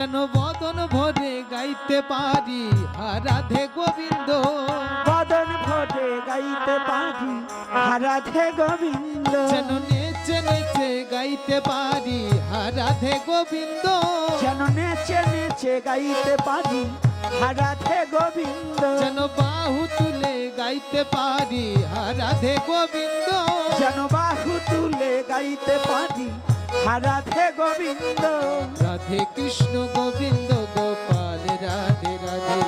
যেন বদন ভরে গাইতে পারি। রাধে গোবিন্দ। বদন ভরে গাইতে পারি। রাধে গোবিন্দ। যেন নেচে নেচে গাইতে পারি। রাধে গোবিন্দ। যেন নেচে নেচে গাইতে পারি। রাধে গোবিন্দ। যেন বাহু তুলে গাইতে পারি। রাধে গোবিন্দ। যেন বাহু তুলে গাইতে পারি। রাধে গোবিন্দ। রাধে কৃষ্ণ গোবিন্দ গোপাল রাধে রাধে।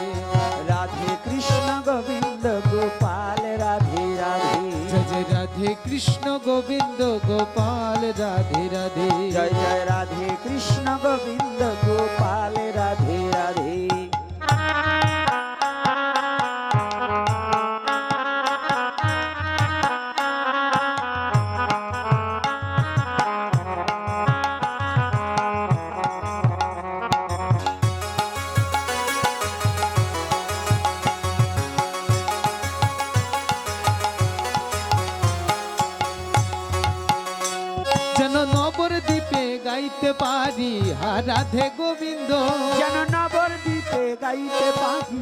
রাধে কৃষ্ণ গোবিন্দ গোপাল রাধে রাধে। জয় রাধে কৃষ্ণ গোবিন্দ গোপাল রাধে রাধে। জয় জয় রাধে কৃষ্ণ গোবিন্দ গোপাল গাইতে পারি রাধে গোবিন্দ। যেন নবর দিতে গাইতে পারি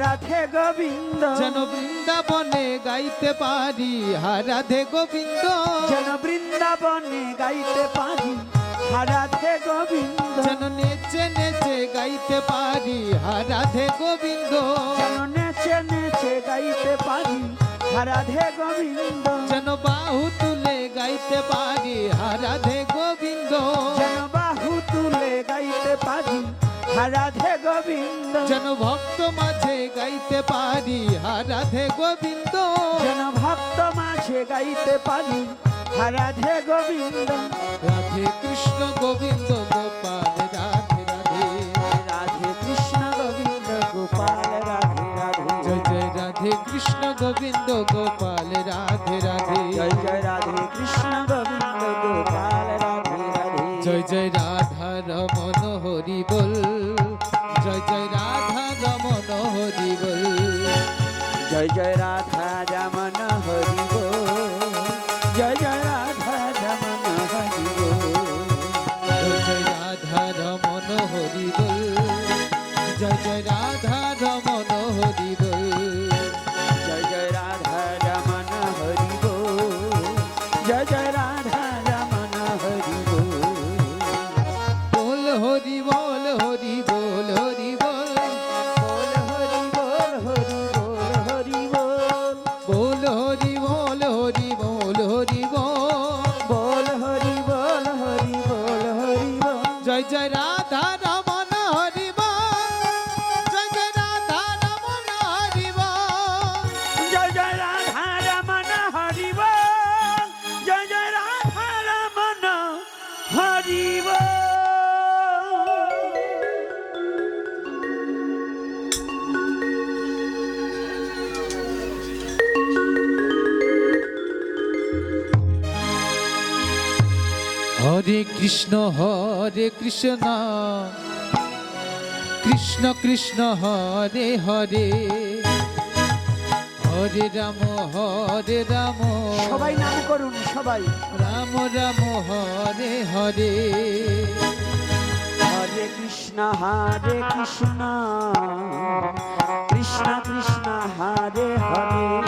রাধে গোবিন্দ। যেন বৃন্দাবনে গাইতে পারি রাধে গোবিন্দ। যেন বৃন্দাবনে গাইতে পারি রাধে গোবিন্দ। যেন নেচে নেচে গাইতে পারি রাধে গোবিন্দ। যেন নেচে নেচে গাইতে পারি রাধে গোবিন্দ। যেন বাহু তুলে গাইতে পারি রাধে গোবিন্দ। পারি রাধে গোবিন্দ। যেন ভক্ত মাঝে গাইতে পারি রাধে গোবিন্দ। যেন ভক্ত মাঝে গাইতে পারি রাধে গোবিন্দ। রাধে কৃষ্ণ গোবিন্দ গোপাল রাধে রাধে। রাধে কৃষ্ণ গোবিন্দ গোপাল রাধে রাধে। জয় জয় রাধে কৃষ্ণ গোবিন্দ গোপাল রাধে রাধে। জয় জয় রাধে কৃষ্ণ জয় জয় রাধা যমন হরি বল। জয় জয় রাধা যমন হরি গো জয় জয় রাধা যমন হরি গো জয় জয় রাধা রমন হরি বল। জয় জয় রাধা রমন হরে কৃষ্ণ হরে কৃষ্ণ। কৃষ্ণ কৃষ্ণ হরে হরে। হরে রাম হরে রাম। সবাই নাম করুন সবাই। রাম রাম হরে হরে। হরে কৃষ্ণ হরে কৃষ্ণ। কৃষ্ণ কৃষ্ণ হরে হরে।